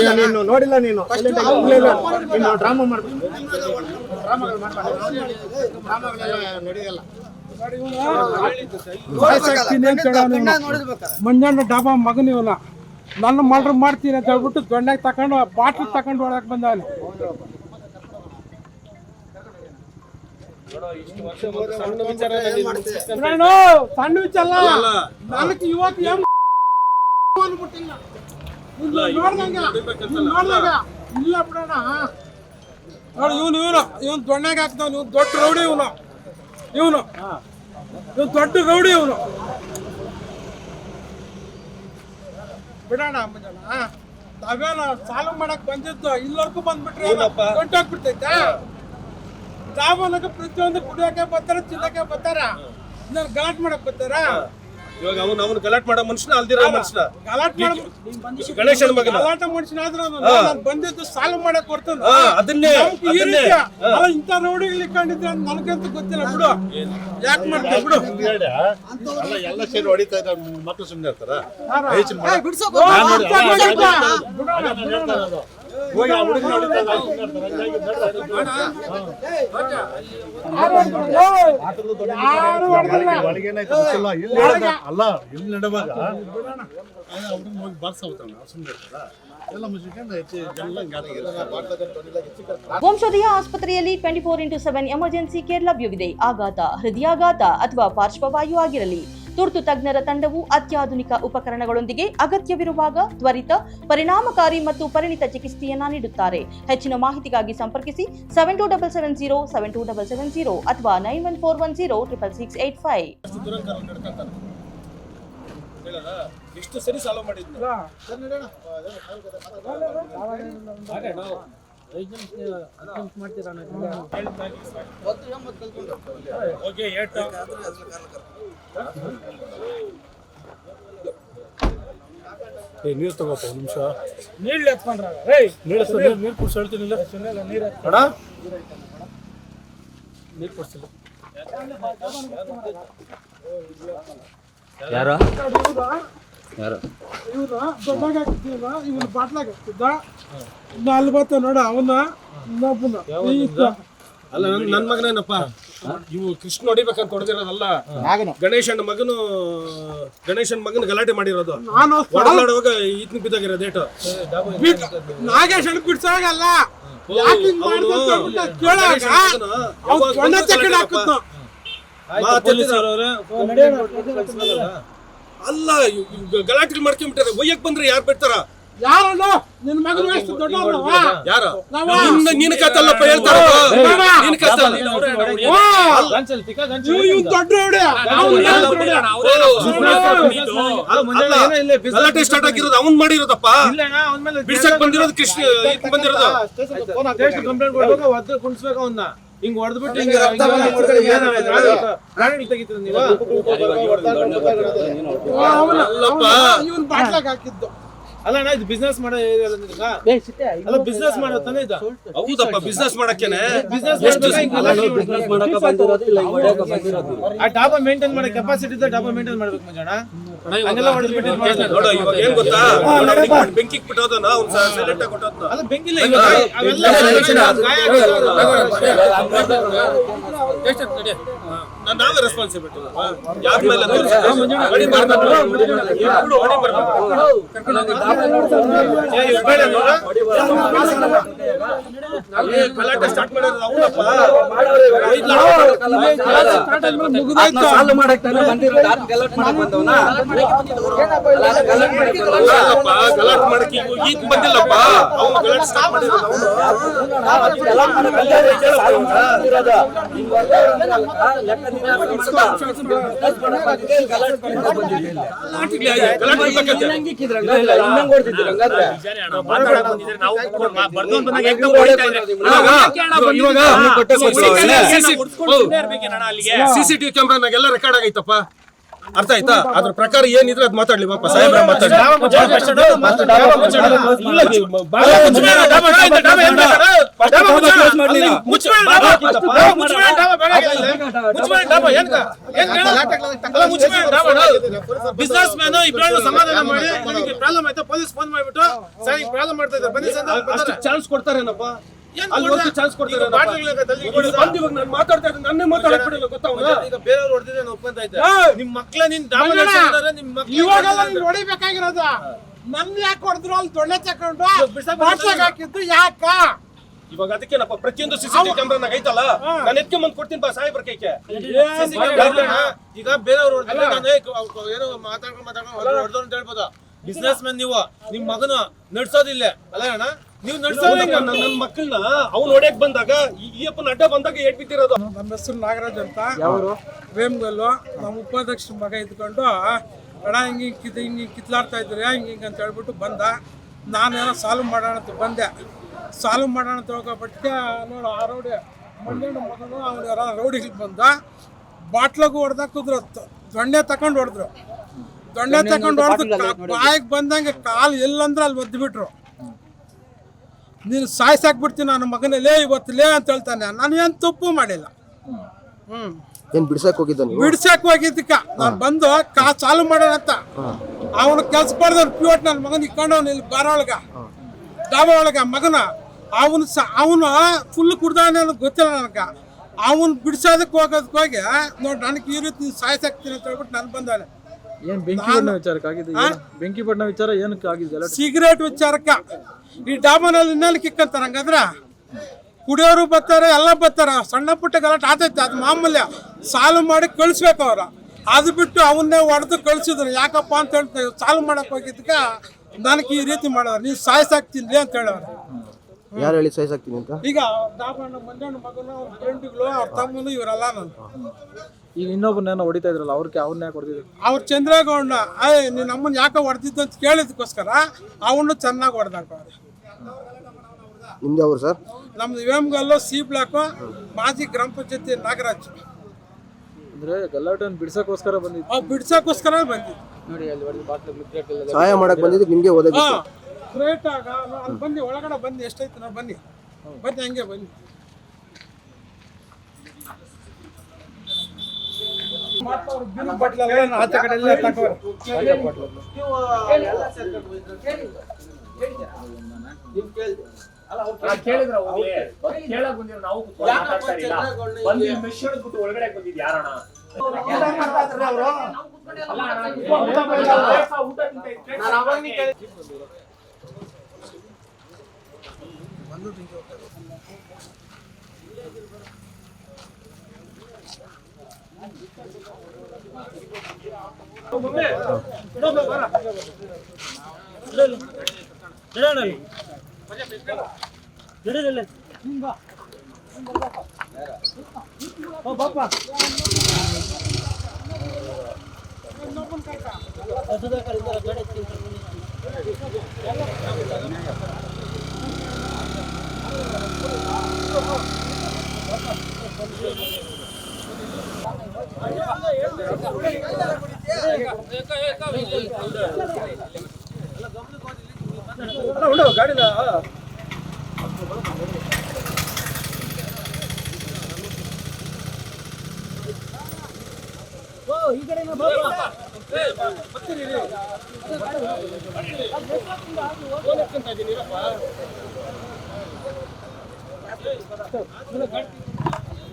ಅಯ್ಯೋ ನೀನು. ನೋಡಿಲ್ಲ ನೀನು. ಡ್ರಾಮಾ ಮಾಡ್ಬೇಕು. ಡ್ರಾಮಾಗಳು. ಡ್ರಾಮಾಗಳೆಲ್ಲ ನಡೆಯಲ್ಲ. ಮಂಜಣ್ಣ ಡಾಬಾ ಮಗನ ಇವನ ನನ್ನ ಮರ್ಡರ್ ಮಾಡ್ತೀನಿ ಅಂತ ಹೇಳ್ಬಿಟ್ಟು ದೊಣ್ಣ ತಕೊಂಡು ಬಾಟ್ಲ್ ತಕೊಂಡು ಒಳಗೆ ಬಂದವನು ಬಿಡೋಣ, ಸಣ್ಣ ವಿಚಾರ ನನಗೆ ಇವತ್ತು ಏನ್ ಅಂದ್ಬಿಟ್ಟಿಲ್ಲ. ನೀನ್ ನೋಡ್ದಂಗ, ನೀನ್ ನೋಡ್ದಂಗ. ಇಲ್ಲ ಬಿಡೋಣ. ನೋಡಿ ಇವನು ಇವನು ಇವನು ದೊಣ್ಣೆಗೆ ಹಾಕ್ದವನು ಇವನು ದೊಡ್ಡ ರೌಡಿ ಇವನು. ಇವನು ಇವನು ದೊಡ್ಡ ರೌಡಿ ಇವನು. ಬಿಡೋಣ ಮಂಜಣ್ಣ ನಾವೇನು ಸಾಲು ಮಾಡಕ್ ಬಂದಿದ್ದು ಇಲ್ಲವರೆಗೂ ಬಂದ್ಬಿಟ್ರೆ ಹೊಂಟೋಗ್ಬಿಡ್ತೈತೆ. ಸಾಮಾನಾಗ ಪ್ರತಿಯೊಂದು ಕುಡಿಯೋಕೆ ಬರ್ತಾರ ತಿನ್ನಕ್ಕೆ ಬರ್ತಾರ? ಗಲಾಟ್ ಮಾಡಕ್ ಬರ್ತಾರ? ಇವಾಗ ಅವನು ಅವನು ಗಲಾಟ್ ಮಾಡೋ ಮನುಷ್ಯನ ಅಲ್ದಿರೋ ಮನುಷ್ಯನ ಗಲಾಟ್ ಮಾಡ ಗಣೇಶನ ಮಗನ ಗಲಾಟ ಮನುಷ್ಯನಾದ್ರೂ ನಾನು ಬಂದಿದ್ದು ಸಾಲು ಮಾಡಕ್ ಬರ್ತಾನ ಹಾ, ಅದನ್ನೇ ಇಂಥ ಅದನ್ನೇ ರೀತಿ ಅಲ್ಲ ಇಂಥ ರೌಡಿಗಳು ಇಟ್ಕೊಂಡಿದ್ರೆ ಗೊತ್ತಿಲ್ಲ ಬಿಡು ಯಾಕೆ ಮಾಡ್ತೀವಿ ಬಿಡು ಅಲ್ಲ ಎಲ್ಲ ಸೇರಿ ಹೊಡಿತಾ ಇದ್ದಾರೆ ಮಕ್ಕಳು ಸುಮ್ಮನೆ ಇರ್ತಾರ ಓ, ಹೋಗಿ ಆ ಅಲ್ಲ ಇಲ್ಲಿ ನಡೆವಾಗ? ಹೋಗಿ ಸುಮ್ಮನೆ ಎಲ್ಲ ಮುಚ್ಚಿಕೊಂಡು ವಂಶೋದಯ ಆಸ್ಪತ್ರೆಯಲ್ಲಿ twenty four into seven emergency care ಲಭ್ಯವಿದೆ. ಆಘಾತ ಹೃದಯಾಘಾತ ಅಥವಾ ಪಾರ್ಶ್ವವಾಯು ಆಗಿರಲಿ. ತುರ್ತು ತಜ್ಞರ ತಂಡವು ಅತ್ಯಾಧುನಿಕ ಉಪಕರಣಗಳೊಂದಿಗೆ ಅಗತ್ಯವಿರುವಾಗ ತ್ವರಿತ ಪರಿಣಾಮಕಾರಿ ಮತ್ತು ಪರಿಣಿತ ಚಿಕಿತ್ಸೆಯನ್ನ ನೀಡುತ್ತಾರೆ. ಹೆಚ್ಚಿನ ಮಾಹಿತಿಗಾಗಿ ಸಂಪರ್ಕಿಸಿ seven two double seven zero seven two double seven zero ಅಥವಾ nine one four one zero triple six eight five ಎಷ್ಟು ಸರಿ ಏ ನೀರು ತಗೋಪ್ಪ ಒಂದು ನಿಮಿಷ. ನೀళ్ళు ಎತ್ಕೊಂಡ್ರ ರೇ ನೀರು ನೀರು ನೀರು ಕುಡ್ಸಿ ಹೇಳ್ತೀನಿಲ್ಲ ನೀರು ಅಣ್ಣ? ನೀರು ಯಾರ? ಯಾರು? ಇವ್ರು ದೊಡ್ಡಾಗ ಹಾಕ್ತಿದ್ದ ಇವನು ಬಾಟ್ಲಾಗ ಹಾಕ್ತಿದ್ದ ಬರ್ತಾವ ನೋಡ ಅವನ ಇನ್ನೊಬ್ಬನ. ಅಲ್ಲ ನನ್ ನನ್ ಮಗನೇನಪ್ಪ ಇವು ಕೃಷ್ಣ ಹೊಡಿಬೇಕಂತ ಹೊಡೆದಿರೋದಲ್ಲ? ಗಣೇಶನ ಮಗನು ಗಣೇಶನ ಮಗನ ಗಲಾಟೆ ಮಾಡಿರೋದು. ನಾನು ಹೊಡೆದಾಡುವಾಗ ಈತನ ಬಿದ್ದಾಗಿರೋದು ಡೇಟು ನಾಗೇಶ್ ಅಣ್ಣ ಬಿಡ್ಸಾಗಲ್ಲ. ಅಲ್ಲ? ಗಲಾಟೆ ಮಾಡ್ಕೊಂಡ್ಬಿಟ್ಟಾರೆ ಒಯ್ಯಕ್ ಬಂದ್ರೆ ಯಾರು ಬಿಡ್ತಾರ? ಯಾರಣ್ಣ ನಿನ್ ಮಗನು ಎಷ್ಟು ದೊಡ್ಡವನವ? ಯಾರು? ನಿನ್ನ ನಿನ್ನ ಕತ್ತಲ್ಲಪ್ಪ ಹೇಳ್ತಾರ. ನಿನ್ನ ಕತ್ತಲ್ಲ ಇವ್- ದೊಡ್ಡ ಗಲಾಟೆ ಸ್ಟಾರ್ಟ್ ಆಗಿರೋದು ಅವ್ನ್ ಮಾಡಿರೋದಪ್ಪ ಬಿಡ್ಸಕ್ ಬಂದಿರೋದು ಕೃಷ್ಣ ಬಂದಿರೋದು ಕಂಪ್ಲೇಂಟ್ ಕೊಡ್ಬೇಕು ಒದ್ದು ಕುಣಿಸ್ಬೇಕು ಅವನ್ನ ಹಿಂಗ್ ಹೊಡೆದ್ಬಿಟ್ಟು ಹಿಂಗ ಪ್ರಾಣಿ ತೆಗಿತೀರ ನೀವು ಇವ್ನ್ ಬಾಟ್ಲಾಗ ಹಾಕಿದ್ದು ಅಲ್ಲ ಅಣ್ಣ ಇದು ಬಿಸ್ನೆಸ್ ಮಾಡೋ ಅಲ್ಲ ಬಿಸ್ನೆಸ್ ಮಾಡೋ ತಾನೇ ಇದು? ಹೌದಪ್ಪ ಬಿಸ್ನೆಸ್ ಮಾಡಕ್ಕೇನೆ? ಬಿಸ್ನೆಸ್ ಆ ಡಾಬಾ ಮೇಂಟೈನ್ ಮಾಡೋ ಕೆಪಾಸಿಟಿ ಇದ್ದ ಡಾಬಾ ಮೇಂಟೈನ್ ಮಾಡ್ಬೇಕು ಮಂಜಣ್ಣ ಬೆಂಕಿ ನಾವೇ ರೆಸ್ಪಾನ್ಸಿಬಿಲಿಟಿ ಯಾರ ಮೇಲೆ ಸ್ಟಾರ್ಟ್ ಅವನಪ್ಪ ಸಾಲು ಮಾಡಕ್ ಗಲಾಟ್ ಮಾಡಕ್ ಬಂದವನ ಗಲಾಟ್ ಮಾಡಕ್ಕೆ ಈಗ ಬಂದಿಲ್ಲಪ್ಪ ಅವ್ನು ಗಲಾಟೆ. ಇವಾಗ ಸಿಸಿಟಿವಿ ಕ್ಯಾಮ್ರಾನಾಗೆಲ್ಲ ರೆಕಾರ್ಡ್ ಆಗೈತಪ್ಪ ಅರ್ಥ ಆಯ್ತಾ? ಅದ್ರ ಪ್ರಕಾರ ಏನಿದ್ರೆ ಅದ್ ಮಾತಾಡ್ಲಿ ಪಾಪ ಸಾಹೇಬ್ರ ಬಿಸ್ನೆಸ್ ಮ್ಯಾನ್ ಇಬ್ಬರನ್ನು ಸಮಾಧಾನ ಮಾಡಿ ಪ್ರಾಬ್ಲಮ್ ಆಯ್ತು ಪೊಲೀಸ್ ಫೋನ್ ಮಾಡ್ಬಿಟ್ಟು ಸರ್ ಪ್ರಾಬ್ಲಮ್ ಮಾಡ್ತಾ ಇದ್ದಾರೆ. ಬನ್ನಿ ಚಾನ್ಸ್ ಕೊಡ್ತಾರೇನಪ್ಪ? ಚಾನ್ಸ್ ಕೊಡ್ತಾರೆ ನಾನು ಮಾತಾಡ್ತಾ ಇದ್ದೀನಿ ನನ್ನೇ ಮಾತಾಡಕ್ ಬಿಡಲ್ಲ? ಈಗ ಬೇರೆಯವ್ರು ಹೊಡೆದಿದ್ರೆ ನಾನು ಒಪ್ಕೊಂತ ಇದ್ದೆ ಏಯ್! ನಿಮ್ ಮಕ್ಳ ನಿನ್ ನಡೆಸಿದ್ದಾರೆ, ನಿಮ್ ಮಕ್ಳು ಇವಾಗೆಲ್ಲ ನೀನ್ ಹೊಡಿಬೇಕಾಗಿರೋದು. ನನ್ ಯಾಕೆ ಹೊಡೆದ್ರು ಅಲ್ಲಿ ದೊಣ್ಣೆ ತಕೊಂಡು ಹಾಕಿದ್ದು ಯಾಕ? ಇವಾಗ ಅದಕ್ಕೇನಪ್ಪ ಪ್ರತಿಯೊಂದು ಸಿಸಿಟಿವಿ ಕ್ಯಾಮ್ರಾನಾಗ ಐತಲ್ಲ? ನಾನು ಎತ್ಕೊಂಡ್ ಕೊಡ್ತೀನಿ ಬಾ ಸಾಹೇಬ್ರ ಕೈಗೆ. ಈಗ ಬೇರೆಯವ್ರು ನಾನು ಏನೋ ಮಾತಾಡ್ಕೊಂಡು ಮಾತಾಡ್ಕೊಂಡು ಹೊಡೆದ್ರು ಅಂತ ಹೇಳ್ಬೋದು. ಬಿಸ್ನೆಸ್ ಮ್ಯಾನ್ ನೀವು ನಿಮ್ ಮಗನ ನಡ್ಸೋದಿಲ್ಲ. ಅಲ್ಲ ಅಣ್ಣ? ನೀವು ನಡ್ಸೋದಿಲ್ಲ ನನ್ನ ಮಕ್ಕಳನ್ನ ಅವ್ನು ಹೊಡೆಯಕ್ ಬಂದಾಗ ಈ- ಅಪ್ಪನ ಅಡ್ಡ ಬಂದಾಗ ಏಟ್ ಬಿದ್ದಿರೋದು ನಮ್ಮ ಹೆಸರು ನಾಗರಾಜ್ ಅಂತ. ವೇಮ್ಗಲ್ಲು ನಮ್ಮ ಉಪಾಧ್ಯಕ್ಷ ಮಗ ಇದ್ಕೊಂಡು ಅಡ ಹಿಂಗೆ ಹಿಂಗೆ ಕಿತ್ ಹಿಂಗೆ ಕಿತ್ಲಾಡ್ತಾ ಇದ್ರೆ ಹಿಂಗೆ ಹಿಂಗೆ ಅಂತ ಹೇಳ್ಬಿಟ್ಟು ಬಂದ. ನಾನೇನೋ ಸಾಲ್ವ್ ಮಾಡೋಣ ಅಂತ ಬಂದೆ. ಸಾಲ್ವ್ ಮಾಡೋಣ ಅಂತ ಹೋಗೋಬಟ್ಟಿಗೆ ನೋಡು ಆ ರೌಡಿ ಮಂಡ್ಯನ ಮಗನು ಅವ್ನು ಯಾರೋ ರೌಡಿಗೆ ಬಂದ. ಬಾಟ್ಲಾಗು ಹೊಡೆದ ಕುದ್ರು ದೊಣ್ಣೆ ತಕೊಂಡು ಹೊಡೆದ್ರು. ದೊಣ್ಣೆ ತಕೊಂಡು ಹೊಡೆದು ಬಾಯಿಗೆ ಬಂದಂಗೆ ಕಾಲು ಎಲ್ಲಂದ್ರೆ ಅಲ್ಲಿ ಒದ್ಬಿಟ್ರು. ನೀನು ಸಾಯ್ಸಾಕ್ಬಿಡ್ತೀನಿ ನನ್ನ ಮಗನಲ್ಲೇ ಇವತ್ತು ಲೇ ಅಂತ ಹೇಳ್ತಾನೆ. ನಾನು ಏನು ತಪ್ಪು ಮಾಡಿಲ್ಲ. ಹ್ಮ್. ಏನ್ ಬಿಡ್ಸಕ್ ಹೋಗಿದ್ದ ನೀವು? ಬಿಡ್ಸಕ್ ಹೋಗಿದ್ದಕ್ಕ. ನಾನು ಬಂದು ಕಾ ಚಾಲು ಮಾಡೋಣ ಅಂತ. ಅವನು ಕೆಲ್ಸ ಪಡೆದವ್ನು ಪ್ಯೂಟ್ ನನ್ನ ಮಗನ ಇಕ್ಕೊಂಡವ್ನು ಇಲ್ಲಿ ಬಾರ ಒಳಗ ಡಾಬಾ ಒಳಗ ಮಗನ ಅವನು ಸ ಅವನು ಫುಲ್ ಕುಡ್ದಾನೆ ಅನ್ನೋದು ಗೊತ್ತಿಲ್ಲ ನನಗೆ. ಅವನು ಬಿಡ್ಸೋದಕ್ಕೆ ಹೋಗೋದಕ್ಕೆ ಹೋಗಿ ನೋಡಿ ನನಗೆ ಈ ರೀತಿ ನೀನು ಸಾಯ್ಸಾಕ್ತೀನಿ ಅಂತ ಹೇಳ್ಬಿಟ್ಟು ನಾನು ಬಂದಾನೆ. ಏನ್ ಬೆಂಕಿ ಬಣ್ಣ ವಿಚಾರಕ್ಕೆ ಆಗಿದ್ದು ಬೆಂಕಿ ಬಣ್ಣ ವಿಚಾರ ಏನಕ್ಕೆ ಆಗಿದೆ ಸಿಗರೇಟ್ ವಿಚಾರಕ್ಕ. ಈ ಡಾಮನಲ್ಲಿ ಇನ್ನೆಲ್ಲಿ ಕಿಕ್ಕಂತಾರೆ ಹಂಗಂದ್ರೆ? ಕುಡಿಯೋರು ಬರ್ತಾರೆ, ಎಲ್ಲ ಬರ್ತಾರೆ. ಸಣ್ಣ ಪುಟ್ಟ ಗಲಾಟೆ ಆತೈತೆ ಅದು ಮಾಮೂಲ್ಯ ಸಾಲು ಮಾಡಿ ಕಳಿಸ್ಬೇಕು ಅವ್ರ. ಅದು ಬಿಟ್ಟು ಅವನ್ನೇ ಹೊಡೆದು ಕಳಿಸಿದ್ರು. ಯಾಕಪ್ಪ ಅಂತ ಹೇಳ್ತಾರೆ ಸಾಲು ಮಾಡಕ್ ಹೋಗಿದ್ದಕ್ಕೆ ನನಗೆ ಈ ರೀತಿ ಮಾಡೋರು. ನೀವು ಸಾಯ್ಸಾಕ್ತೀನಿ ಅಂತ ಹೇಳೋರು. ಯಾರು ಹೇಳಿ ಸೈಸ್ ಆಗ್ತೀನಿ ಅಂತ? ಈಗ ಡಾಬಣ್ಣ ಮಂಜಣ್ಣ ಮಗನು ಅವ್ರ ಫ್ರೆಂಡ್ಗಳು ಅವ್ರ ತಮ್ಮನು ಇವರೆಲ್ಲ ನಾನು. ಈಗ ಇನ್ನೊಬ್ಬನೇನೋ ಹೊಡಿತಾ ಇದ್ರಲ್ಲ ಅವ್ರಿಗೆ ಅವ್ರನ್ನ ಯಾಕೆ ಹೊಡೆದಿದ್ರು ಅವ್ರ ಚಂದ್ರೇಗೌಡ ಅಯ್ಯ ನೀನು ನಮ್ಮನ್ನ ಯಾಕೆ ಹೊಡೆದಿದ್ದು ಅಂತ ಕೇಳಿದಕ್ಕೋಸ್ಕರ ಅವನು ಚೆನ್ನಾಗಿ ಹೊಡೆದಾಕ ನಿಮ್ದು ಅವ್ರು ಸರ್? ನಮ್ದು ವೇಮ್ಗಲ್ಲು ಸಿ ಬ್ಲಾಕು ಮಾಜಿ ಗ್ರಾಮ ಪಂಚಾಯತಿ ನಾಗರಾಜ್. ಅಂದ್ರೆ ಗಲಾಟೆನ ಬಿಡ್ಸಕ್ಕೋಸ್ಕರ ಬಂದಿದ್ದು. ಬಿಡ್ಸಕ್ಕೋಸ್ಕರ ಬಂದಿದ್ದು. ಸಹಾಯ ಮಾಡಕ್ ಬಂದಿದ್ದು ನಿಮ್ಗೆ ಹಾ. ಗ್ರೇಟ್ ಆಗ ಅಲ್ಲಿ ಬನ್ನಿ ಒಳಗಡೆ ಬನ್ನಿ ಎಷ್ಟೈತೆ ನಾವು ಬನ್ನಿ ಬನ್ನಿ ಹಂಗೆ ಬನ್ನಿ ಆಚೆ ಕಡೆ ಎಲ್ಲ అందరూ డ్రింక్ అవుతారు బాబా ಕಡೆ ఉండవు గాడిలో ಈ ಕಡೆ ಬರ್ತೀನಿ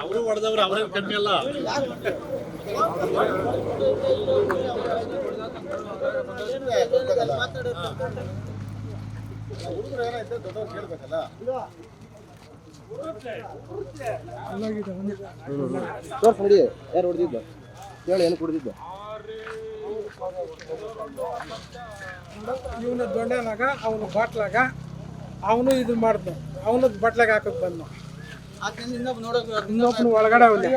ಅವರು ಹೊಡೆದವ್ರು, ಅವರೇ ಕಮ್ಮಿ ಅಲ್ಲ. ಹೇಳಿ ಏನು ಕುಡಿದಿದ್ದೆ ಇವನ ದೊಡ್ಡನಾಗ ಅವನು ಬಾಟ್ಲಾಗ, ಅವನು ಇದು ಮಾಡ್ದ ಅವನು ಬಟ್ಲಾಗ ಹಾಕಕ್ ಬಂದ ಇನ್ನೊಬ್ಬನು ಒಳಗಡೆ ಅವನೇ.